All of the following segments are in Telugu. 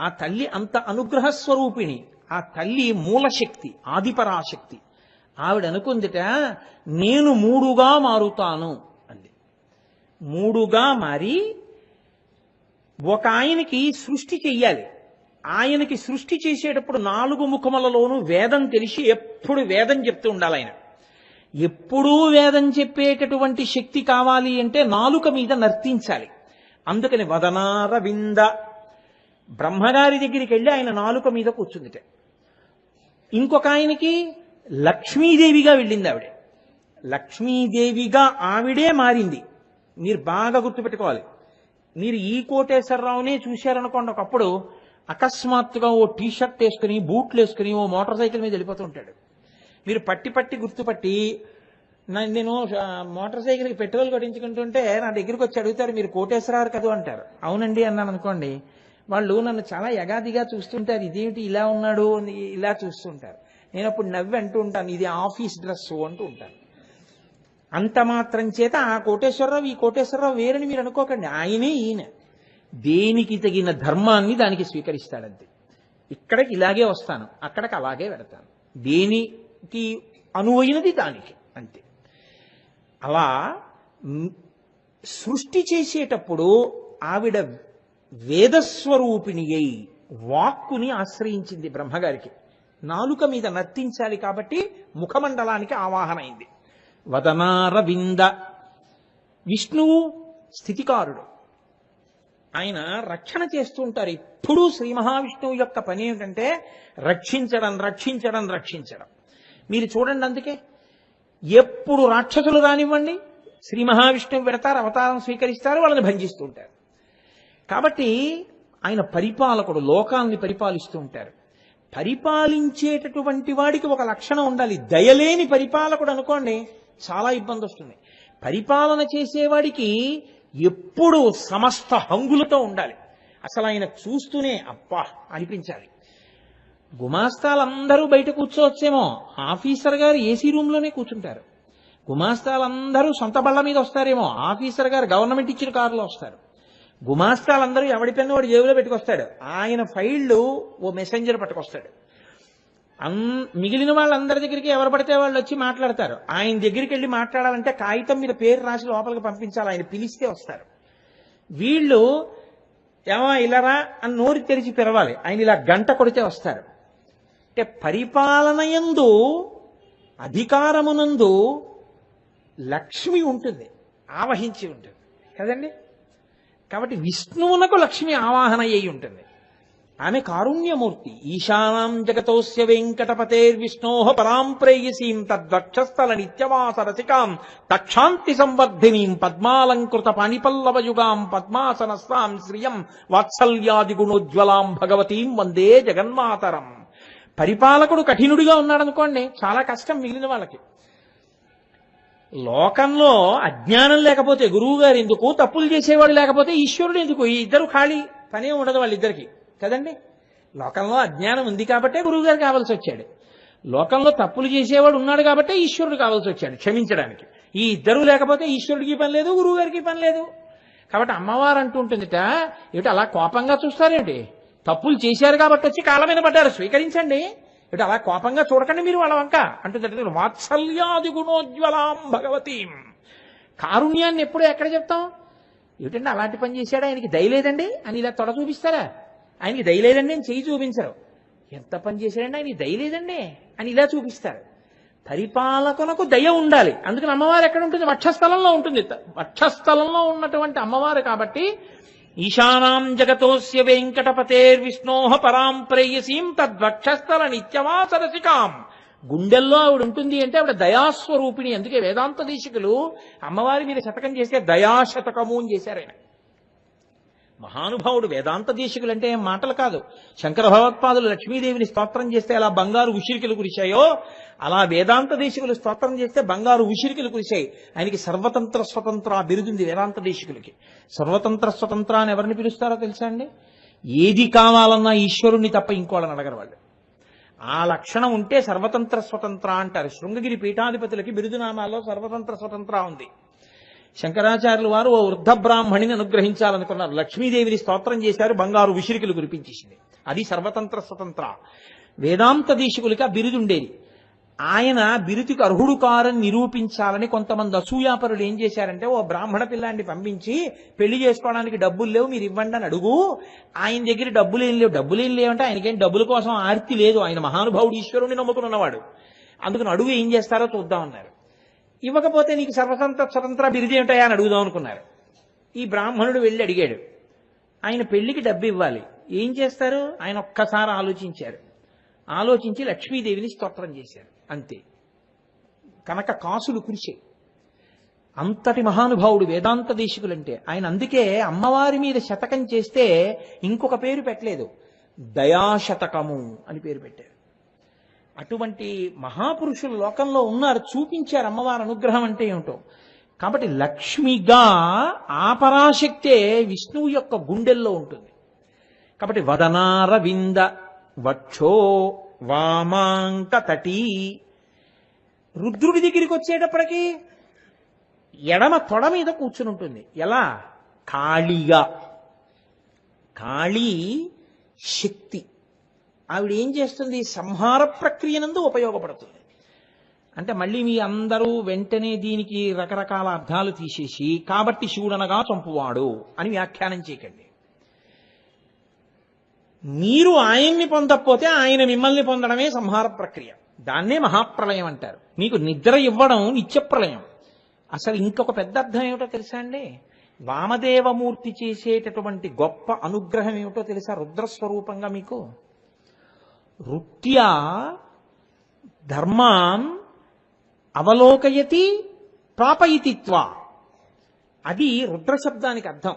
ఆ తల్లి అంత అనుగ్రహ స్వరూపిణి ఆ తల్లి మూలశక్తి ఆదిపరాశక్తి. ఆవిడ అనుకుందిట నేను మూడుగా మారుతాను అంది. మూడుగా మారి ఒక ఆయనకి సృష్టి చెయ్యాలి. ఆయనకి సృష్టి చేసేటప్పుడు నాలుగు ముఖములలోనూ వేదం తెలిసి ఎప్పుడు వేదం చెప్తూ ఉండాలి ఆయన. ఎప్పుడూ వేదం చెప్పేటటువంటి శక్తి కావాలి అంటే నాలుక మీద నర్తించాలి. అందుకని వదనారవింద బ్రహ్మగారి దగ్గరికి వెళ్ళి ఆయన నాలుక మీద కూర్చుందిట. ఇంకొక ఆయనకి లక్ష్మీదేవిగా వెళ్ళింది ఆవిడ. లక్ష్మీదేవిగా ఆవిడే మారింది. మీరు బాగా గుర్తుపెట్టుకోవాలి. మీరు ఈ కోటేశ్వరరావునే చూశారనుకోండి ఒకప్పుడు అకస్మాత్తుగా ఓ టీ షర్ట్ వేసుకుని బూట్లు వేసుకుని ఓ మోటార్ సైకిల్ మీద వెళ్ళిపోతూ ఉంటాడు. మీరు పట్టి పట్టి గుర్తుపట్టి నేను మోటార్ సైకిల్కి పెట్రోల్ కొట్టించుకుంటుంటే నా దగ్గరికి వచ్చి అడుగుతారు మీరు కోటేశ్వరరావు కదా అంటారు. అవునండి అన్నాను అనుకోండి వాళ్ళు నన్ను చాలా యగాదిగా చూస్తుంటారు. ఇదేమిటి ఇలా ఉన్నాడు అని ఇలా చూస్తుంటారు. నేను అప్పుడు నవ్వి అంటూ ఉంటాను ఇది ఆఫీస్ డ్రెస్ అంటూ ఉంటాను. అంత మాత్రం చేత ఆ కోటేశ్వరరావు ఈ కోటేశ్వరరావు వేరని మీరు అనుకోకండి. ఆయనే ఈయన. దేనికి తగిన ధర్మాన్ని దానికి స్వీకరిస్తాడంతే. ఇక్కడికి ఇలాగే వస్తాను అక్కడికి అలాగే వెడతాను. దేనికి అనువైనది దానికి అంతే. అలా సృష్టి చేసేటప్పుడు ఆవిడ వేదస్వరూపిణి అయి వాక్కుని ఆశ్రయించింది బ్రహ్మగారికి. నాలుక మీద నర్తించాలి కాబట్టి ముఖమండలానికి ఆవాహనైంది వదనారవింద. విష్ణువు స్థితికారుడు. ఆయన రక్షణ చేస్తూ ఉంటారు. ఎప్పుడూ శ్రీ మహావిష్ణువు యొక్క పని ఏమిటంటే రక్షించడం రక్షించడం రక్షించడం. మీరు చూడండి అందుకే. ఎప్పుడు రాక్షసులు రానివ్వండి శ్రీ మహావిష్ణువు పెడతారు అవతారం స్వీకరిస్తారు వాళ్ళని భంజిస్తూ ఉంటారు. కాబట్టి ఆయన పరిపాలకుడు లోకాల్ని పరిపాలిస్తూ ఉంటారు. పరిపాలించేటటువంటి వాడికి ఒక లక్షణం ఉండాలి. దయలేని పరిపాలకుడు అనుకోండి చాలా ఇబ్బంది వస్తుంది. పరిపాలన చేసేవాడికి ఎప్పుడు సమస్త హంగులతో ఉండాలి. అసలు ఆయన చూస్తూనే అబ్బా అనిపించాలి. గుమాస్తాలందరూ బయట కూర్చోవచ్చేమో ఆఫీసర్ గారు ఏసీ రూమ్లోనే కూర్చుంటారు. గుమాస్తాలందరూ సొంత బళ్ళ మీద వస్తారేమో ఆఫీసర్ గారు గవర్నమెంట్ ఇచ్చిన కారులో వస్తారు. గుమాస్తాలందరూ ఎవడి పెన్ను వాడు జేబులో పెట్టుకొస్తాడు. ఆయన ఫైళ్ళు ఓ మెసెంజర్ పట్టుకొస్తాడు. అన్ మిగిలిన వాళ్ళందరి దగ్గరికి ఎవరు పడితే వాళ్ళు వచ్చి మాట్లాడతారు. ఆయన దగ్గరికి వెళ్ళి మాట్లాడాలంటే కాగితం మీద పేరు రాసి లోపలికి పంపించాలి. ఆయన పిలిస్తే వస్తారు. వీళ్ళు ఏమో ఇలారా అని నోరు తెరిచి పిలవాలి. ఆయన ఇలా గంట కొడితే వస్తారు. అంటే పరిపాలన యందు అధికారమునందు లక్ష్మి ఉంటుంది ఆవహించి ఉంటుంది. కదండి? కాబట్టి విష్ణువునకు లక్ష్మి ఆవాహన అయి ఉంటుంది. ఆమె కారుణ్యమూర్తి. ఈశానాం జగతోస్య వెంకటపతేర్విష్ణో పరాం ప్రేయసీం తద్వక్షస్థల నిత్యవాస రసికాం తక్షాంతి సంవర్ధినీం పద్మాలంకృత పాణిపల్లవయుగాం పద్మాసనస్తాం శ్రియం వాత్సల్యాది గుణోజ్వలాం భగవతీం వందే జగన్మాతరం. పరిపాలకుడు కఠినుడిగా ఉన్నాడనుకోండి చాలా కష్టం మిగిలిన వాళ్ళకి. లోకంలో అజ్ఞానం లేకపోతే గురువు గారు ఎందుకు? తప్పులు చేసేవాడు లేకపోతే ఈశ్వరుడు ఎందుకు? ఈ ఇద్దరు ఖాళీ పనే ఉండదు వాళ్ళిద్దరికి. కదండి? లోకంలో అజ్ఞానం ఉంది కాబట్టే గురువు గారు కావాల్సి వచ్చాడు. లోకంలో తప్పులు చేసేవాడు ఉన్నాడు కాబట్టే ఈశ్వరుడు కావాల్సి వచ్చాడు క్షమించడానికి. ఈ ఇద్దరు లేకపోతే ఈశ్వరుడికి పని లేదు గురువు గారికి పని లేదు. కాబట్టి అమ్మవారు అంటుంటుందిట ఏమిటి అలా కోపంగా చూస్తారేంటి తప్పులు చేశారు కాబట్టి వచ్చి కాలమైన మీద పడ్డారు. స్వీకరించండి. ఇటు అలా కోపంగా చూడకండి మీరు వాళ్ళ వంక. అంటుంది వాత్సల్యాది గుణోజ్వలాం భగవతీం. కారుణ్యాన్ని ఎప్పుడు ఎక్కడ చెప్తాం? ఏమిటండి అలాంటి పని చేశాడు? ఆయనకి దయలేదండి అని ఇలా తొడ చూపిస్తారా? ఆయనకి దయలేదండి అని చెయ్యి చూపించరు. ఎంత పని చేశాడండి? ఆయనకి దయలేదండి అని ఇలా చూపిస్తారు. పరిపాలకునకు దయ ఉండాలి. అందుకని అమ్మవారు ఎక్కడ ఉంటుంది? వక్షస్థలంలో ఉంటుంది. వక్షస్థలంలో ఉన్నటువంటి అమ్మవారు కాబట్టి ఈశానాం జగతోస్య వెంకటపతేర్విష్ణోహ పరాం ప్రేయసీం తద్వక్షస్థల నిత్యవాస రసికాం గుండెల్లో ఆవిడ ఉంటుంది అంటే ఆవిడ దయాస్వరూపిణి. అందుకే వేదాంత దీక్షకులు అమ్మవారి మీద శతకం చేస్తే దయాశతకము అని చేశారు ఆయన. మహానుభావుడు వేదాంత దేశికులు అంటే ఏం మాటలు కాదు. శంకర భగవత్పాదులు లక్ష్మీదేవిని స్తోత్రం చేస్తే అలా బంగారు ఉసిరికలు కురిశాయో అలా వేదాంత దేశికులు స్తోత్రం చేస్తే బంగారు ఉసిరికలు కురిశాయి. ఆయనకి సర్వతంత్ర స్వతంత్ర బిరుదుంది వేదాంత దేశికులకి సర్వతంత్ర స్వతంత్ర అని ఎవరిని పిలుస్తారో తెలుసా అండి? ఏది కావాలన్నా ఈశ్వరుణ్ణి తప్ప ఇంకోళ్ళని అడగరు వాళ్ళు. ఆ లక్షణం ఉంటే సర్వతంత్ర స్వతంత్ర అంటారు. శృంగగిరి పీఠాధిపతులకి బిరుదునామాల్లో సర్వతంత్ర స్వతంత్ర ఉంది. శంకరాచార్యులు వారు ఓ వృద్ధ బ్రాహ్మణిని అనుగ్రహించాలనుకున్నారు. లక్ష్మీదేవిని స్తోత్రం చేశారు బంగారు విసిరికలు కురిపించేసింది. అది సర్వతంత్ర స్వతంత్ర. వేదాంత దేశికులకి ఆ బిరుదుండేది ఆయన బిరుతికి అర్హుడు కారని నిరూపించాలని కొంతమంది అసూయాపరులు ఏం చేశారంటే ఓ బ్రాహ్మణ పిల్లాన్ని పంపించి పెళ్ళి చేసుకోవడానికి డబ్బులు లేవు మీరు ఇవ్వండి అని అడుగు. ఆయన దగ్గర డబ్బులు ఏం లేవు. డబ్బులు ఏం లేవంటే ఆయనకేం డబ్బుల కోసం ఆర్తి లేదు. ఆయన మహానుభావుడు ఈశ్వరుని నమ్ముకున్నవాడు అందుకని అడుగు ఏం చేస్తారో చూద్దామన్నారు ఇవ్వకపోతే నీకు సర్వతంత్ర స్వతంత్ర బిరుది ఏమిటాయా అని అడుగుదాం అనుకున్నారు. ఈ బ్రాహ్మణుడు వెళ్ళి అడిగాడు. ఆయన పెళ్ళికి డబ్బు ఇవ్వాలి. ఏం చేస్తారు? ఆయన ఒక్కసారి ఆలోచించారు. ఆలోచించి లక్ష్మీదేవిని స్తోత్రం చేశారు. అంతే. కనుక కాసులు కురిసే. అంతటి మహానుభావుడు వేదాంత దేశికులంటే ఆయన అందుకే అమ్మవారి మీద శతకం చేస్తే ఇంకొక పేరు పెట్టలేదు. దయాశతకము అని పేరు పెట్టారు. అటువంటి మహాపురుషులు లోకంలో ఉన్నారు చూపించారు అమ్మవారి అనుగ్రహం అంటే ఏమిటో. కాబట్టి లక్ష్మిగా ఆ పరాశక్తే విష్ణువు యొక్క గుండెల్లో ఉంటుంది. కాబట్టి వదనారవింద వక్షో వామాంక తటీ. రుద్రుడి దగ్గరికి వచ్చేటప్పటికి ఎడమ తొడ మీద కూర్చుని ఉంటుంది. ఎలా? కాళీగా కాళీ శక్తి. ఆవిడ ఏం చేస్తుంది? సంహార ప్రక్రియనందు ఉపయోగపడుతుంది. అంటే మళ్ళీ మీ అందరూ వెంటనే దీనికి రకరకాల అర్థాలు తీసేసి కాబట్టి శివుడనగా చంపువాడు అని వ్యాఖ్యానం చేయకండి. మీరు ఆయన్ని పొందకపోతే ఆయన మిమ్మల్ని పొందడమే సంహార ప్రక్రియ. దాన్నే మహాప్రలయం అంటారు. మీకు నిద్ర ఇవ్వడం నిత్యప్రలయం. అసలు ఇంకొక పెద్ద అర్థం ఏమిటో తెలుసా అండి? వామదేవమూర్తి చేసేటటువంటి గొప్ప అనుగ్రహం ఏమిటో తెలుసా రుద్రస్వరూపంగా మీకు? వృత్యా ధర్మాన్ అవలోకయతి ప్రాపయితిత్వ అది రుద్ర శబ్దానికి అర్థం.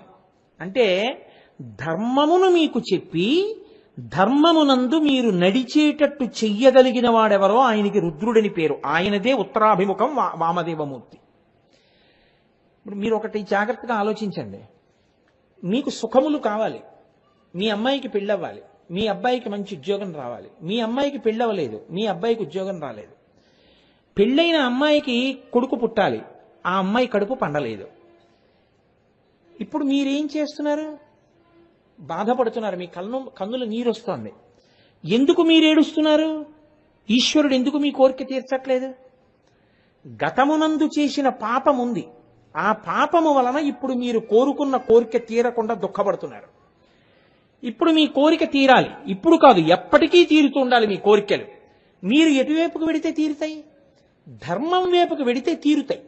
అంటే ధర్మమును మీకు చెప్పి ధర్మమునందు మీరు నడిచేటట్టు చెయ్యగలిగిన వాడెవరో ఆయనకి రుద్రుడని పేరు. ఆయనదే ఉత్తరాభిముఖం వామదేవమూర్తి. ఇప్పుడు మీరు ఒకటి జాగ్రత్తగా ఆలోచించండి. మీకు సుఖములు కావాలి. మీ అమ్మాయికి పెళ్ళవ్వాలి. మీ అబ్బాయికి మంచి ఉద్యోగం రావాలి. మీ అమ్మాయికి పెళ్ళవలేదు. మీ అబ్బాయికి ఉద్యోగం రాలేదు. పెళ్ళైన అమ్మాయికి కొడుకు పుట్టాలి. ఆ అమ్మాయి కడుపు పండలేదు. ఇప్పుడు మీరేం చేస్తున్నారు? బాధపడుతున్నారు. మీ కన్ను కన్నుల నీరు వస్తోంది ఎందుకు మీరు ఏడుస్తున్నారు ఈశ్వరుడు ఎందుకు మీ కోరిక తీర్చట్లేదు? గతమునందు చేసిన పాపం ఉంది ఆ పాపము వలన ఇప్పుడు మీరు కోరుకున్న కోరిక తీరకుండా దుఃఖపడుతున్నారు. ఇప్పుడు మీ కోరిక తీరాలి. ఇప్పుడు కాదు ఎప్పటికీ తీరుతూ ఉండాలి మీ కోరికలు. మీరు ఎటువైపుకు వెడితే తీరుతాయి? ధర్మం వైపుకు వెడితే తీరుతాయి.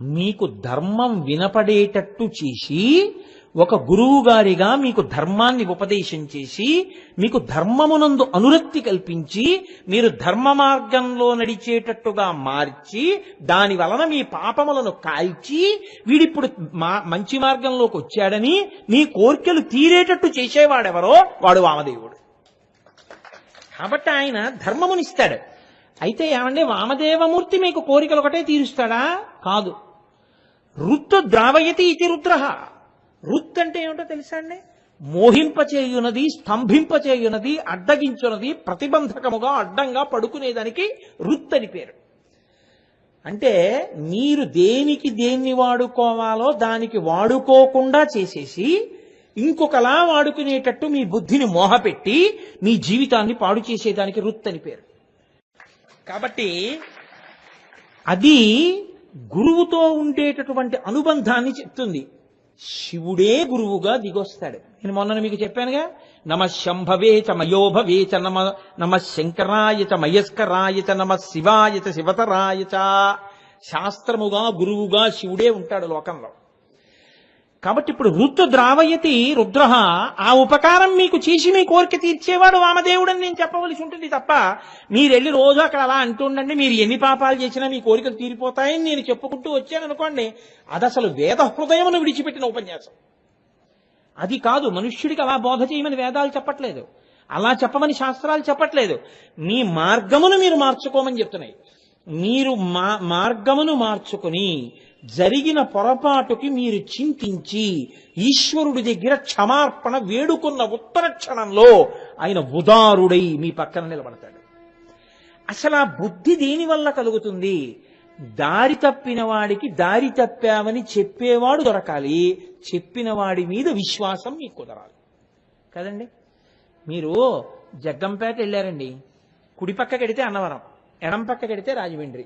మీకు ధర్మం వినపడేటట్టు చేసి ఒక గురువు గారిగా మీకు ధర్మాన్ని ఉపదేశం చేసి మీకు ధర్మమునందు అనురక్తి కల్పించి మీరు ధర్మ మార్గంలో నడిచేటట్టుగా మార్చి దాని వలన మీ పాపములను కాల్చి వీడిప్పుడు మా మంచి మార్గంలోకి వచ్చాడని మీ కోర్కెలు తీరేటట్టు చేసేవాడెవరో వాడు వామదేవుడు. కాబట్టి ఆయన ధర్మమునిస్తాడు. అయితే ఏమండి వామదేవమూర్తి మీకు కోరికలు ఒకటే తీరుస్తాడా? కాదు. రుత్తు ద్రావయతి ఇది రుద్ర. రుత్ అంటే ఏమిటో తెలుసా అండి? మోహింపచేయునది స్తంభింపచేయునది అడ్డగించున్నది ప్రతిబంధకముగా అడ్డంగా పడుకునేదానికి రుత్ అని పేరు. అంటే మీరు దేనికి దేన్ని వాడుకోవాలో దానికి వాడుకోకుండా చేసేసి ఇంకొకలా వాడుకునేటట్టు మీ బుద్ధిని మోహపెట్టి మీ జీవితాన్ని పాడు చేసేదానికి రుత్ అని పేరు. కాబట్టి అది గురువుతో ఉండేటటువంటి అనుబంధాన్ని చెప్తుంది. శివుడే గురువుగా దిగొస్తాడు. నేను మొన్న మీకు చెప్పానుగా నమ శంభవే చ మయోభవే చ నమ నమ శంకరాయ చ మయస్కరాయ చ నమ శివాయ చ శివతరాయ చ. శాస్త్రముగా గురువుగా శివుడే ఉంటాడు లోకంలో. కాబట్టి ఇప్పుడు రుద్ర ద్రావయతి రుద్ర. ఆ ఉపకారం మీకు చేసి మీ కోరిక తీర్చేవాడు వామదేవుడని నేను చెప్పవలసి ఉంటుంది తప్ప మీరెళ్ళి రోజు అక్కడ అలా అంటుండండి మీరు ఎన్ని పాపాలు చేసినా మీ కోరికలు తీరిపోతాయని నేను చెప్పుకుంటూ వచ్చాను అనుకోండి అది అసలు వేద హృదయమును విడిచిపెట్టిన ఉపన్యాసం. అది కాదు మనుష్యుడికి అలా బోధ చేయమని వేదాలు చెప్పట్లేదు. అలా చెప్పమని శాస్త్రాలు చెప్పట్లేదు. మీ మార్గమును మీరు మార్చుకోమని చెప్తున్నాయి. మీరు మా మార్గమును మార్చుకుని జరిగిన పొరపాటుకి మీరు చింతించి ఈశ్వరుడి దగ్గర క్షమార్పణ వేడుకున్న ఉత్తర క్షణంలో ఆయన ఉదారుడై మీ పక్కన నిలబడతాడు. అసలు ఆ బుద్ధి దేని వల్ల కలుగుతుంది? దారి తప్పిన వాడికి దారి తప్పామని చెప్పేవాడు దొరకాలి. చెప్పిన వాడి మీద విశ్వాసం మీకు కుదరాలి. కదండి? మీరు జగ్గంపేట వెళ్ళారండి. కుడి పక్క కడితే అన్నవరం ఎడం పక్క కడితే రాజమండ్రి.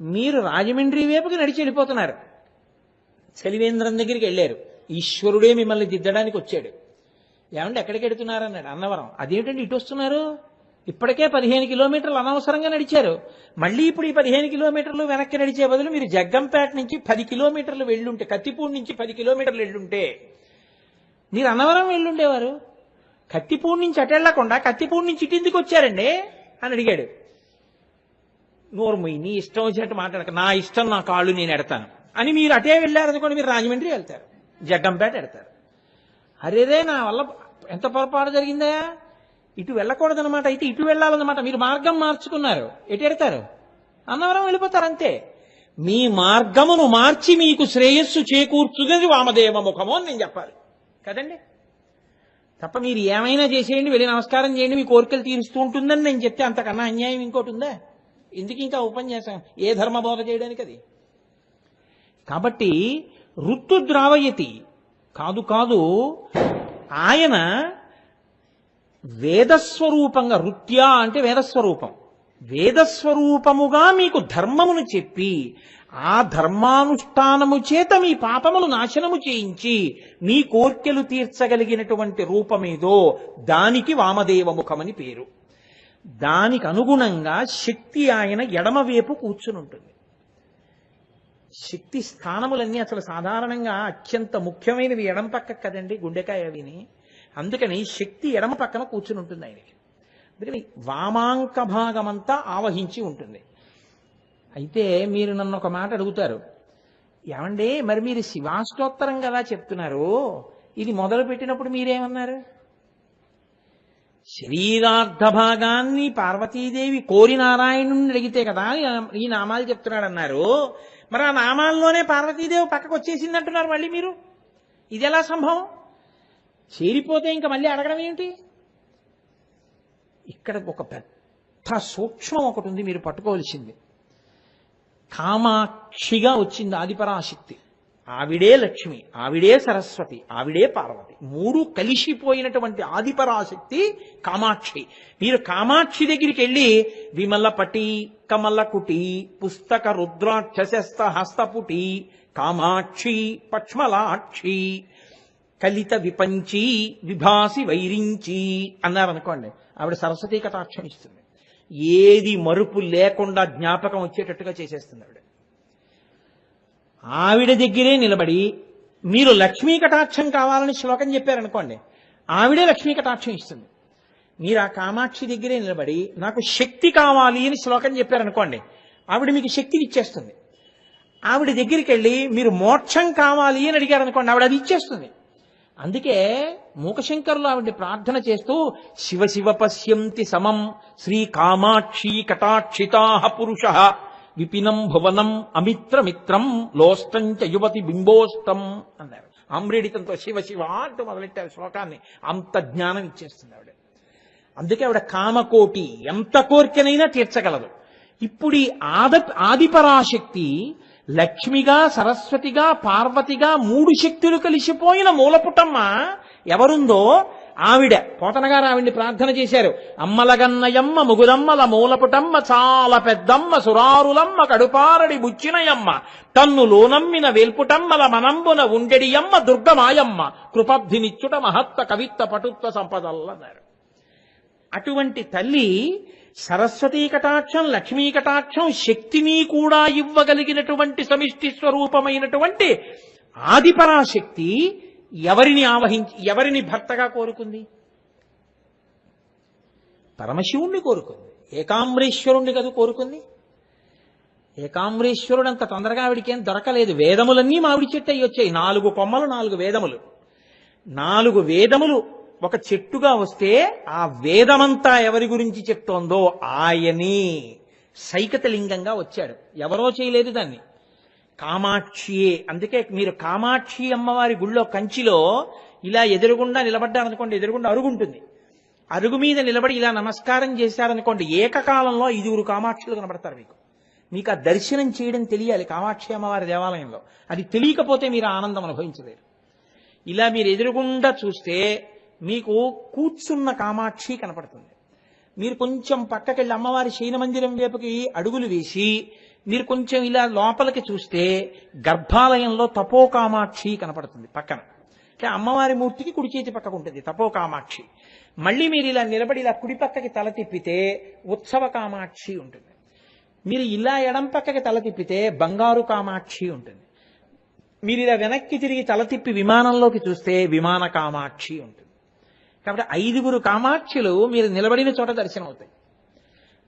మీరు రాజమండ్రి వైపుకి నడిచి వెళ్ళిపోతున్నారు. చలివేంద్రం దగ్గరికి వెళ్ళారు. ఈశ్వరుడే మిమ్మల్ని దిద్దడానికి వచ్చాడు. ఏమంటే ఎక్కడికి వెడుతున్నారు అన్నాడు అన్నవరం. అదేమిటండి ఇటు వస్తున్నారు? ఇప్పటికే పదిహేను కిలోమీటర్లు అనవసరంగా నడిచారు. మళ్ళీ ఇప్పుడు ఈ పదిహేను కిలోమీటర్లు వెనక్కి నడిచే బదులు మీరు జగ్గంపేట నుంచి పది కిలోమీటర్లు వెళ్ళుంటే కత్తిపూడి నుంచి పది కిలోమీటర్లు వెళ్ళుంటే మీరు అన్నవరం వెళ్ళుండేవారు? కత్తిపూడి నుంచి అటు కత్తిపూడి నుంచి ఇటు ఎందుకు వచ్చారండి? అని అడిగాడు. నోరు నీ ఇష్టం వచ్చినట్టు మాట్లాడక నా ఇష్టం నా కాళ్ళు నేను ఎడతాను. అని మీరు అటే వెళ్ళారనుకోండి మీరు రాజమండ్రి వెళ్తారు. జగ్గంపేట ఎడతారు అరేరే నా వల్ల ఎంత పొరపాటు జరిగిందా ఇటు వెళ్ళకూడదనమాట అయితే ఇటు వెళ్ళాలన్నమాట. మీరు మార్గం మార్చుకున్నారు. ఎటు ఎడతారు? అన్నవరం వెళ్ళిపోతారు అంతే. మీ మార్గమును మార్చి మీకు శ్రేయస్సు చేకూర్చున్నది వామదేవ ముఖము అని నేను చెప్పాలి. కదండి? తప్ప మీరు ఏమైనా చేసేయండి వెళ్ళి నమస్కారం చేయండి మీ కోరికలు తీరుస్తూ ఉంటుందని నేను చెప్తే అంతకన్నా అన్యాయం ఇంకోటి ఉందా? ఎందుకు ఇంకా ఉపన్యాసం? ఏ ధర్మ బోధ చేయడానికి అది కాబట్టి ఋతు ద్రావయతి కాదు కాదు ఆయన వేదస్వరూపంగా రుత్యా అంటే వేదస్వరూపం. వేదస్వరూపముగా మీకు ధర్మమును చెప్పి ఆ ధర్మానుష్ఠానము చేత మీ పాపములు నాశనము చేయించి మీ కోర్కెలు తీర్చగలిగినటువంటి రూపమేదో దానికి వామదేవ ముఖమని పేరు. దానికి అనుగుణంగా శక్తి ఆయన ఎడమవైపు కూర్చుని ఉంటుంది. శక్తి స్థానములన్నీ అసలు సాధారణంగా అత్యంత ముఖ్యమైనవి ఎడమ పక్క కదండి గుండెకాయ అవిని. అందుకని శక్తి ఎడమ పక్కన కూర్చుని ఉంటుంది ఆయనకి. అందుకని వామాంక భాగమంతా ఆవహించి ఉంటుంది. అయితే మీరు నన్ను ఒక మాట అడుగుతారు. ఏమండి మరి మీరు శివాష్టోత్తరం కదా చెప్తున్నారు. ఇది మొదలు పెట్టినప్పుడు మీరేమన్నారు? శరీరార్థ భాగాన్ని పార్వతీదేవి కోరి నారాయణుని అడిగితే కదా ఈ నామాలు చెప్తున్నాడు అన్నారు మరి ఆ నామాల్లోనే పార్వతీదేవి పక్కకు వచ్చేసింది అంటున్నారు మళ్ళీ మీరు? ఇది ఎలా సంభవం? చేరిపోతే ఇంకా మళ్ళీ అడగడం ఏంటి? ఇక్కడ ఒక పెద్ద సూక్ష్మం ఒకటి ఉంది మీరు పట్టుకోవాల్సింది. కామాక్షిగా వచ్చింది ఆదిపరాశక్తి. ఆవిడే లక్ష్మి ఆవిడే సరస్వతి ఆవిడే పార్వతి. మూడు కలిసిపోయినటువంటి ఆదిపరాశక్తి కామాక్షి. మీరు కామాక్షి దగ్గరికి వెళ్ళి విమలపటి కమలకుటి పుస్తక రుద్రాక్షశస్త హస్తపుటి కామాక్షి పక్ష్మలాక్షి కలిత విపంచి విభాసి వైరించి అన్నారనుకోండి ఆవిడ సరస్వతి కటాక్షం ఇస్తుంది. ఏది మరుపు లేకుండా జ్ఞాపకం వచ్చేటట్టుగా చేసేస్తుంది ఆవిడ. ఆవిడ దగ్గరే నిలబడి మీరు లక్ష్మీ కటాక్షం కావాలని శ్లోకం చెప్పారనుకోండి ఆవిడే లక్ష్మీ కటాక్షం ఇస్తుంది. మీరు ఆ కామాక్షి దగ్గరే నిలబడి నాకు శక్తి కావాలి అని శ్లోకం చెప్పారనుకోండి ఆవిడ మీకు శక్తిని ఇచ్చేస్తుంది. ఆవిడ దగ్గరికి వెళ్ళి మీరు మోక్షం కావాలి అని అడిగారనుకోండి ఆవిడ అది ఇచ్చేస్తుంది. అందుకే మూకశంకరులు ఆవిడ ప్రార్థన చేస్తూ శివ శివ పశ్యంతి సమం శ్రీ కామాక్షి కటాక్షితా పురుష విపినం భువనం అమిత్రమిత్రం లోష్టంచ యువతి బింబోష్టం అన్నారు. అమ్రేడితంతో శివ శివ అంటూ మొదలెట్టారు శ్లోకాన్ని. అంత జ్ఞానం ఇచ్చేస్తుంది ఆవిడ. అందుకే ఆవిడ కామకోటి ఎంత కోరికనైనా తీర్చగలదు. ఇప్పుడు ఈ ఆద ఆదిపరాశక్తి లక్ష్మిగా సరస్వతిగా పార్వతిగా మూడు శక్తులు కలిసిపోయిన మూలపుటమ్మ ఎవరుందో ఆవిడ పోతనగారు ఆవిడ్ని ప్రార్థన చేశారు. అమ్మలగన్నయమ్మ ముగురమ్మల మూలపుటమ్మ చాలా పెద్దమ్మ సురారులమ్మ కడుపారడి బుచ్చినయమ్మ తన్ను లోనమ్మిన వేల్పుటమ్మల మనంబున ఉండెడియమ్మ దుర్గమాయమ్మ కృపబ్ధినిచ్చుట మహత్త కవిత్వ పటుత్వ సంపదల్లన్నారు అటువంటి తల్లి సరస్వతీ కటాక్షం లక్ష్మీ కటాక్షం శక్తిని కూడా ఇవ్వగలిగినటువంటి సమిష్టి స్వరూపమైనటువంటి ఆదిపరాశక్తి ఎవరిని ఆవహించి ఎవరిని భర్తగా కోరుకుంది? పరమశివుణ్ణి కోరుకుంది. ఏకాంబరేశ్వరుణ్ణి కదా కోరుకుంది? ఏకాంబరేశ్వరుడు అంత తొందరగా ఆవిడికేం దొరకలేదు. వేదములన్నీ మామిడి చెట్టు అయ్యి వచ్చాయి. నాలుగు కొమ్మలు నాలుగు వేదములు. నాలుగు వేదములు ఒక చెట్టుగా వస్తే ఆ వేదమంతా ఎవరి గురించి చెప్తోందో ఆయని. సైకతలింగంగా వచ్చాడు. ఎవరో చేయలేదు దాన్ని. కామాక్షియే. అందుకే మీరు కామాక్షి అమ్మవారి గుళ్ళో కంచిలో ఇలా ఎదురుగుండా నిలబడ్డారనుకోండి ఎదురుగుండా అరుగుంటుంది. అరుగు మీద నిలబడి ఇలా నమస్కారం చేశారనుకోండి ఏకకాలంలో ఐదుగురు కామాక్షులు కనబడతారు మీకు. మీకు ఆ దర్శనం చేయడం తెలియాలి కామాక్షి అమ్మవారి దేవాలయంలో. అది తెలియకపోతే మీరు ఆనందం అనుభవించలేరు. ఇలా మీరు ఎదురుగుండా చూస్తే మీకు కూర్చున్న కామాక్షి కనపడుతుంది. మీరు కొంచెం పక్కకెళ్ళి అమ్మవారి శయన మందిరం వైపుకి అడుగులు వేసి మీరు కొంచెం ఇలా లోపలికి చూస్తే గర్భాలయంలో తపోకామాక్షి కనపడుతుంది పక్కన. అంటే అమ్మవారి మూర్తికి కుడి చేతి పక్కకు ఉంటుంది తపోకామాక్షి. మళ్ళీ మీరు ఇలా నిలబడి ఇలా కుడి పక్కకి తల తిప్పితే ఉత్సవ కామాక్షి ఉంటుంది. మీరు ఇలా ఎడం పక్కకి తల తిప్పితే బంగారు కామాక్షి ఉంటుంది. మీరు ఇలా వెనక్కి తిరిగి తల తిప్పి విమానంలోకి చూస్తే విమాన కామాక్షి ఉంటుంది. కాబట్టి ఐదుగురు కామాక్షులు మీరు నిలబడిన చోట దర్శనం అవుతాయి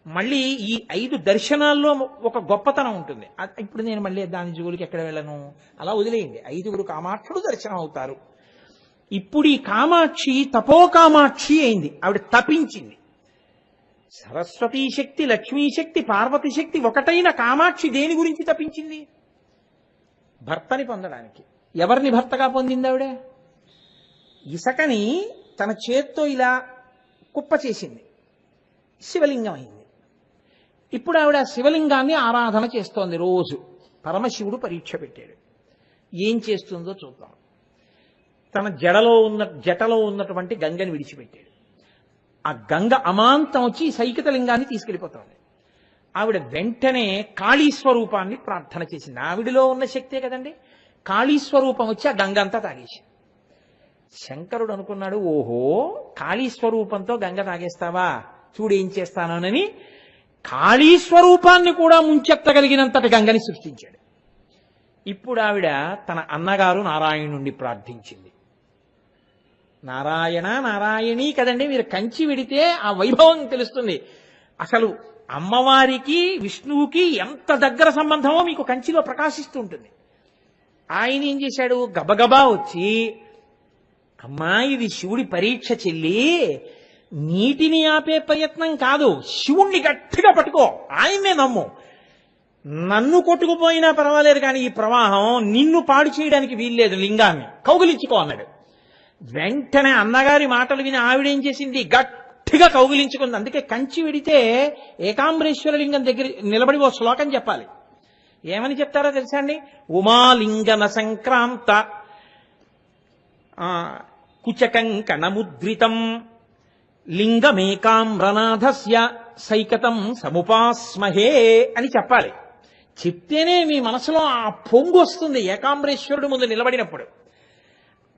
మళ్ళీ ఈ ఐదు దర్శనాల్లో ఒక గొప్పతనం ఉంటుంది. ఇప్పుడు నేను మళ్ళీ దాని జోలికి ఎక్కడ వెళ్ళను? అలా వదిలేయండి. ఐదుగురు కామాక్షులు దర్శనం అవుతారు ఇప్పుడు ఈ కామాక్షి తపోకామాక్షి అయింది. ఆవిడ తపించింది. సరస్వతీ శక్తి లక్ష్మీ శక్తి పార్వతి శక్తి ఒకటైన కామాక్షి దేని గురించి తపించింది? భర్తని పొందడానికి. ఎవరిని భర్తగా పొందింది ఆవిడ? ఇసకని తన చేత్తో ఇలా కుప్ప చేసింది. శివలింగం అయింది. ఇప్పుడు ఆవిడ శివలింగాన్ని ఆరాధన చేస్తోంది రోజు. పరమశివుడు పరీక్ష పెట్టాడు. ఏం చేస్తుందో చూద్దాం. తన జడలో ఉన్న జటలో ఉన్నటువంటి గంగని విడిచిపెట్టాడు. ఆ గంగ అమాంతం వచ్చి సైకిత లింగాన్ని తీసుకెళ్ళిపోతోంది ఆవిడ వెంటనే కాళీస్వరూపాన్ని ప్రార్థన చేసింది. ఆవిడలో ఉన్న శక్తే కదండి? కాళీస్వరూపం వచ్చి ఆ గంగ అంతా తాగేసింది. శంకరుడు అనుకున్నాడు ఓహో కాళీస్వరూపంతో గంగ తాగేస్తావా? చూడు ఏం చేస్తానోనని ఖాళీ స్వరూపాన్ని కూడా ముంచెత్తగలిగినంతటి గంగని సృష్టించాడు. ఇప్పుడు ఆవిడ తన అన్నగారు నారాయణుణ్ణి ప్రార్థించింది. నారాయణ నారాయణి కదండి మీరు కంచి విడితే ఆ వైభవం తెలుస్తుంది. అసలు అమ్మవారికి విష్ణువుకి ఎంత దగ్గర సంబంధమో మీకు కంచిలో ప్రకాశిస్తూ ఉంటుంది ఆయన ఏం చేశాడు? గబగబా వచ్చి అమ్మా ఇది శివుడి పరీక్ష చెల్లి. నీటిని ఆపే ప్రయత్నం కాదు. శివుణ్ణి గట్టిగా పట్టుకో. ఆయన్నే నమ్ము. నన్ను కొట్టుకుపోయినా పర్వాలేదు కానీ ఈ ప్రవాహం నిన్ను పాడు చేయడానికి వీల్లేదు లింగాన్ని. కౌగిలించుకో అన్నాడు. వెంటనే అన్నగారి మాటలు విని ఆవిడేం చేసింది? గట్టిగా కౌగిలించుకుంది. అందుకే కంచి విడితే ఏకాంబరేశ్వర లింగం దగ్గర నిలబడి ఓ శ్లోకం చెప్పాలి. ఏమని చెప్తారో తెలుసా అండి? ఉమాలింగన సంక్రాంత కుచకం కణముద్రితం లింగమేకామ్రనాథస్య సైకతం సముపాస్మహే అని చెప్పాలి. చెప్తేనే మీ మనసులో ఆ పొంగు వస్తుంది ఏకాంబరేశ్వరుడు ముందు నిలబడినప్పుడు.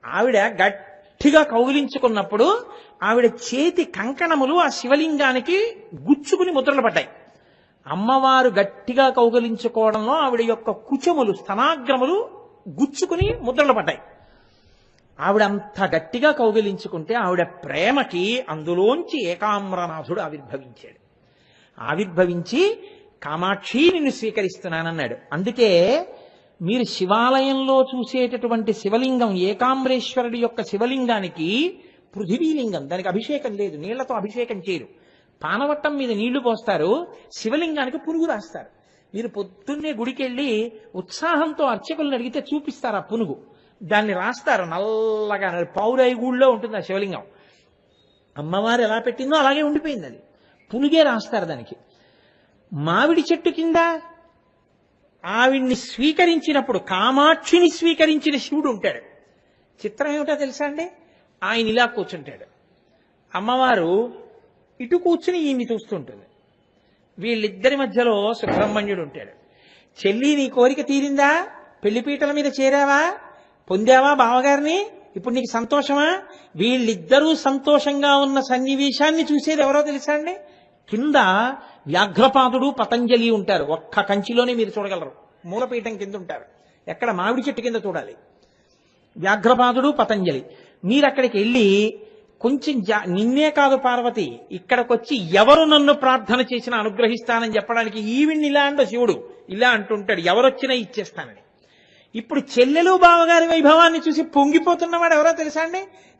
ఆవిడ గట్టిగా కౌగిలించుకున్నప్పుడు ఆవిడ చేతి కంకణములు ఆ శివలింగానికి గుచ్చుకుని ముద్రలు పడ్డాయి. అమ్మవారు గట్టిగా కౌగిలించుకోవడంలో ఆవిడ యొక్క కుచములు స్తనాగ్రములు గుచ్చుకుని ముద్రలు పడ్డాయి. ఆవిడంత గట్టిగా కౌగిలించుకుంటే ఆవిడ ప్రేమకి అందులోంచి ఏకామ్రనాథుడు ఆవిర్భవించాడు. ఆవిర్భవించి కామాక్షి నిన్ను స్వీకరిస్తున్నానన్నాడు. అందుకే మీరు శివాలయంలో చూసేటటువంటి శివలింగం ఏకాంబరేశ్వరుడి యొక్క శివలింగానికి పృథివీలింగం. దానికి అభిషేకం లేదు నీళ్ళతో అభిషేకం చేయరు. పానవట్టం మీద నీళ్ళు పోస్తారు శివలింగానికి పునుగు రాస్తారు. మీరు పొద్దున్నే గుడికెళ్ళి ఉత్సాహంతో అర్చకులను అడిగితే చూపిస్తారు ఆ పునుగు. దాన్ని రాస్తారు నల్లగా పౌరాయి గూళ్ళో ఉంటుంది ఆ శివలింగం. అమ్మవారు ఎలా పెట్టిందో అలాగే ఉండిపోయింది అది. పునుగే రాస్తారు దానికి. మామిడి చెట్టు కింద ఆవిడ్ని స్వీకరించినప్పుడు కామాక్షిని స్వీకరించిన శివుడు ఉంటాడు. చిత్రం ఏమిటో తెలుసా అండి? ఆయన ఇలా కూర్చుంటాడు. అమ్మవారు ఇటు కూర్చుని ఈయన్ని చూస్తుంటుంది. వీళ్ళిద్దరి మధ్యలో సుబ్రహ్మణ్యుడు ఉంటాడు. చెల్లి నీ కోరిక తీరిందా? పెళ్ళిపీటల మీద చేరావా? పొందావా బావగారిని? ఇప్పుడు నీకు సంతోషమా? వీళ్ళిద్దరూ సంతోషంగా ఉన్న సన్నివేశాన్ని చూసేది ఎవరో తెలుసా అండి? కింద వ్యాఘ్రపాదుడు పతంజలి ఉంటారు. ఒక్క కంచిలోనే మీరు చూడగలరు. మూలపీఠం కింద ఉంటారు. ఎక్కడ? మామిడి చెట్టు కింద చూడాలి. వ్యాఘ్రపాదుడు పతంజలి. మీరు అక్కడికి వెళ్ళి కొంచెం జా నిన్నే కాదు పార్వతి ఇక్కడికొచ్చి ఎవరు నన్ను ప్రార్థన చేసినా అనుగ్రహిస్తానని చెప్పడానికి ఈవిడ్ని ఇలా అంటూ శివుడు. ఇలా అంటుంటాడు. ఎవరొచ్చినా ఇచ్చేస్తానని. ఇప్పుడు చెల్లెలు బావగారి వైభవాన్ని చూసి పొంగిపోతున్నవాడు ఎవరో తెలుసా అండి?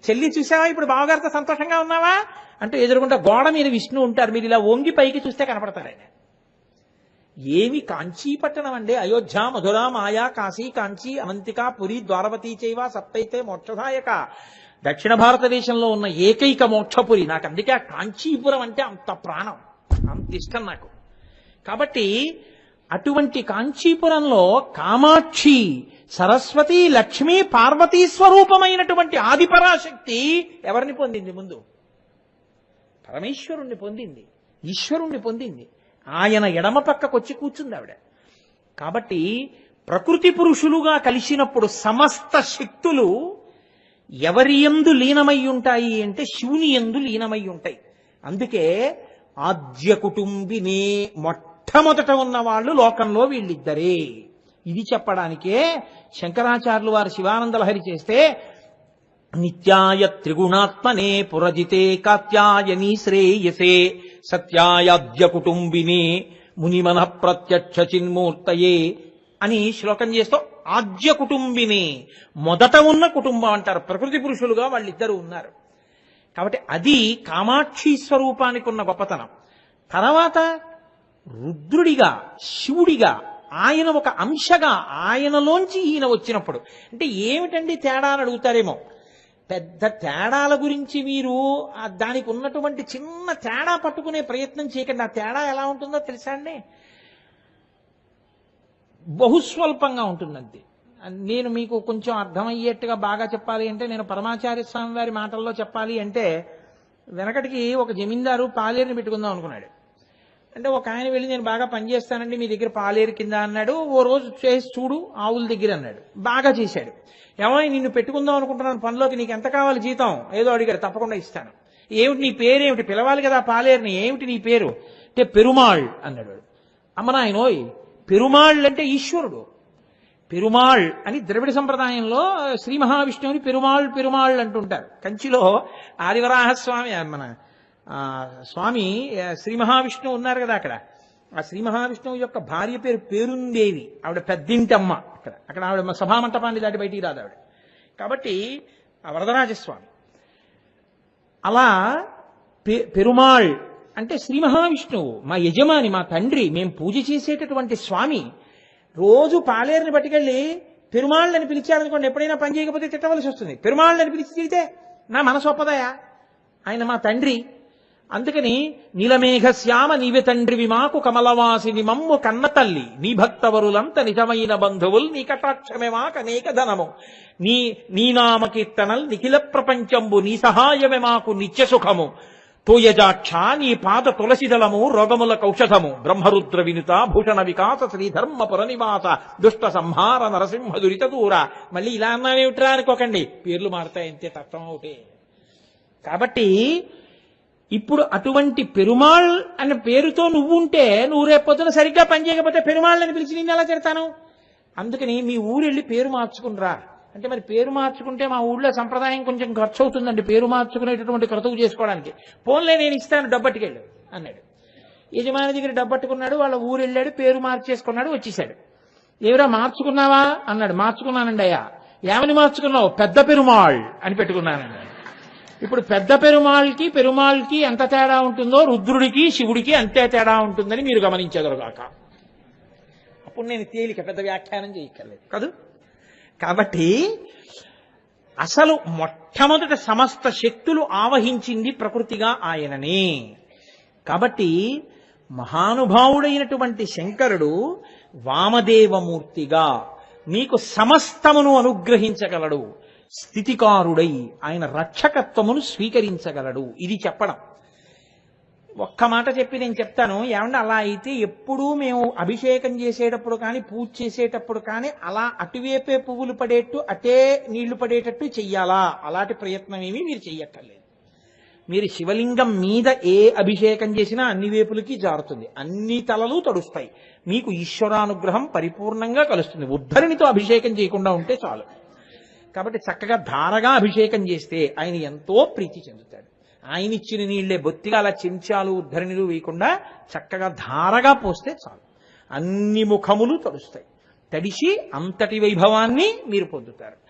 చెల్లి చూసావా? ఇప్పుడు బావగారితో సంతోషంగా ఉన్నావా? అంటూ ఎదురుకుంటా గోడ మీద విష్ణు ఉంటారు. మీరు ఇలా వంగి పైకి చూస్తే కనపడతారు ఆయన. ఏమి కాంచీపట్టణం అండి? అయోధ్య మధుర మాయా కాశీ కాంచీ అవంతిక పురి ద్వారవతి చైవ సప్పైతే మోక్షదాయక. దక్షిణ భారతదేశంలో ఉన్న ఏకైక మోక్షపురి. నాకు అందుకే ఆ కాంచీపురం అంటే అంత ప్రాణం. అంత ఇష్టం నాకు. కాబట్టి అటువంటి కాంచీపురంలో కామాక్షి సరస్వతి లక్ష్మి పార్వతీ స్వరూపమైనటువంటి ఆదిపరాశక్తి ఎవరిని పొందింది ముందు? పరమేశ్వరుణ్ణి పొందింది ఈశ్వరుణ్ణి పొందింది. ఆయన ఎడమ పక్కకొచ్చి కూర్చుంది ఆవిడ. కాబట్టి ప్రకృతి పురుషులుగా కలిసినప్పుడు సమస్త శక్తులు ఎవరి ఎందు లీనమై ఉంటాయి అంటే శివుని ఎందు లీనమై ఉంటాయి. అందుకే ఆద్య కుటుంబినే మొట్టమొదట ఉన్న వాళ్ళు లోకంలో వీళ్ళిద్దరే. ఇది చెప్పడానికే శంకరాచార్యులు వారు శివానందలహరి చేస్తే నిత్యాయ త్రిగుణాత్మనే పురజితే కాత్యాయని శ్రేయసే సత్యాయాద్య కుటుంబినే మునిమన ప్రత్యక్ష చిన్మూర్తయే అని శ్లోకం చేస్తూ ఆద్య కుటుంబిని మొదట ఉన్న కుటుంబం అంటారు. ప్రకృతి పురుషులుగా వాళ్ళిద్దరూ ఉన్నారు. కాబట్టి అది కామాక్షి స్వరూపానికి ఉన్న గొప్పతనం. తర్వాత రుద్రుడిగా శివుడిగా ఆయన ఒక అంశగా ఆయనలోంచి ఈయన వచ్చినప్పుడు. అంటే ఏమిటండి తేడా అని అడుగుతారేమో? పెద్ద తేడాల గురించి మీరు దానికి ఉన్నటువంటి చిన్న తేడా పట్టుకునే ప్రయత్నం చేయకండి. ఆ తేడా ఎలా ఉంటుందో తెలుసా అండి? బహుస్వల్పంగా ఉంటుందంతే. నేను మీకు కొంచెం అర్థమయ్యేట్టుగా బాగా చెప్పాలి అంటే నేను పరమాచార్య స్వామి వారి మాటల్లో చెప్పాలి అంటే వెనకటికి ఒక జమీందారు పాలేరుని పెట్టుకుందాం అనుకున్నాడు. అంటే ఒక ఆయన వెళ్ళి నేను బాగా పనిచేస్తానండి మీ దగ్గర పాలేరు కింద అన్నాడు ఓ రోజు చేసి చూడు ఆవుల దగ్గర అన్నాడు. బాగా చేశాడు. ఏమో నిన్ను పెట్టుకుందాం అనుకుంటున్నాను పనిలోకి నీకు ఎంత కావాలి జీతం? ఏదో అడిగాడు తప్పకుండా ఇస్తాను. ఏమిటి నీ పేరేమిటి పిలవాలి కదా పాలేరుని ఏమిటి నీ పేరు? అంటే పెరుమాళ్ అన్నాడు అమ్మ నాయనోయ్ పెరుమాళ్ అంటే ఈశ్వరుడు. పెరుమాళ్ అని ద్రవిడ సంప్రదాయంలో శ్రీ మహావిష్ణువుని పెరుమాళ్ పెరుమాళ్ అంటుంటారు. కంచిలో ఆదివరాహస్వామి మన స్వామి శ్రీ మహావిష్ణువు ఉన్నారు కదా అక్కడ. ఆ శ్రీ మహావిష్ణువు యొక్క భార్య పేరు పేరుందేవి. ఆవిడ పెద్దింటమ్మ అక్కడ. అక్కడ ఆవిడ సభామంటపాన్ని దాటి బయటికి రాదు ఆవిడ. కాబట్టి ఆ వరదరాజస్వామి. అలా పె- పెరుమాళ్ అంటే శ్రీ మహావిష్ణువు మా యజమాని మా తండ్రి మేము పూజ చేసేటటువంటి స్వామి రోజు పాలేరుని పట్టుకెళ్ళి పెరుమాళ్ళని పిలిచారనుకోండి ఎప్పుడైనా పని చేయకపోతే తిట్టవలసి వస్తుంది. పెరుమాళ్ళని పిలిచి తిడితే నా మనసు ఒప్పదయా? ఆయన మా తండ్రి. అందుకని నీలమేఘ శ్యామ తండ్రివి మాకు కమలవాసిని మమ్ము కన్న తల్లి నీ భక్తవరులంత నిజమైన బంధువులు నీ కటాక్షమే మాకు అనేక ధనము. నీ నీ నామ కీర్తనల్ నిఖిల ప్రపంచంబు నీ సహాయమే మాకు నిత్య సుఖము. తోయజాక్ష నీ పాద తులసిదళము రోగముల కౌషధము బ్రహ్మరుద్ర వినుత భూషణ వికాస శ్రీధర్మ నివాస దుష్ట సంహార నరసింహ దురిత దూర. మళ్ళీ ఇలా అన్నానేమిట్రా అనుకోకండి. పేర్లు మారుతాయి అంతే తత్వం ఒకటే. కాబట్టి ఇప్పుడు అటువంటి పెరుమాళ్ అనే పేరుతో నువ్వు ఉంటే నువ్వు రేపొద్దున సరిగ్గా పనిచేయకపోతే పెరుమాళ్ళని పిలిచి నేను ఎలా తిడతాను అందుకని మీ ఊరు వెళ్ళి పేరు మార్చుకునిరా అంటే మరి పేరు మార్చుకుంటే మా ఊళ్ళో సంప్రదాయం కొంచెం ఖర్చు అవుతుందండి పేరు మార్చుకునేటటువంటి క్రతువు చేసుకోవడానికి. పోన్లే నేను ఇస్తాను డబ్బట్టుకెళ్ళు అన్నాడు. యజమాని దగ్గర డబ్బట్టుకున్నాడు వాళ్ళ ఊరు వెళ్ళాడు పేరు మార్చేసుకున్నాడు వచ్చేసాడు. ఏమిరా మార్చుకున్నావా? అన్నాడు. మార్చుకున్నానండి అయ్యా ఏమని మార్చుకున్నావు? పెద్ద పెరుమాళ్ అని పెట్టుకున్నానండి ఇప్పుడు పెద్ద పెరుమాళ్ళకి పెరుమాళ్ళకి ఎంత తేడా ఉంటుందో రుద్రుడికి శివుడికి అంతే తేడా ఉంటుందని మీరు గమనించగలగాక. అప్పుడు నేను తేలిక పెద్ద వ్యాఖ్యానం చేయక్కర్లేదు. కాదు? కాబట్టి అసలు మొట్టమొదట సమస్త శక్తులు ఆవహించింది ప్రకృతిగా ఆయనని. కాబట్టి మహానుభావుడైనటువంటి శంకరుడు వామదేవమూర్తిగా నీకు సమస్తమును అనుగ్రహించగలడు. స్థితికారుడై ఆయన రక్షకత్వమును స్వీకరించగలడు. ఇది చెప్పడం. ఒక్క మాట చెప్పి నేను చెప్తాను. ఏమన్నా అలా అయితే ఎప్పుడూ మేము అభిషేకం చేసేటప్పుడు కానీ పూజ చేసేటప్పుడు కానీ అలా అటువైపే పువ్వులు పడేట్టు అటే నీళ్ళు పడేటట్టు చెయ్యాలా? అలాంటి ప్రయత్నం ఏమీ మీరు చెయ్యక్కర్లేదు. మీరు శివలింగం మీద ఏ అభిషేకం చేసినా అన్ని వైపులకి జారుతుంది. అన్ని తలలు తడుస్తాయి. మీకు ఈశ్వరానుగ్రహం పరిపూర్ణంగా కలుస్తుంది. ఉద్ధరినితో అభిషేకం చేయకుండా ఉంటే చాలు. కాబట్టి చక్కగా ధారగా అభిషేకం చేస్తే ఆయన ఎంతో ప్రీతి చెందుతాడు. ఆయన ఇచ్చిన నీళ్ళే బొత్తిగా అలా చెంచాలు ఉద్ధరణిలు వేయకుండా చక్కగా ధారగా పోస్తే చాలు. అన్ని ముఖములు తడుస్తాయి. తడిసి అంతటి వైభవాన్ని మీరు పొందుతారు.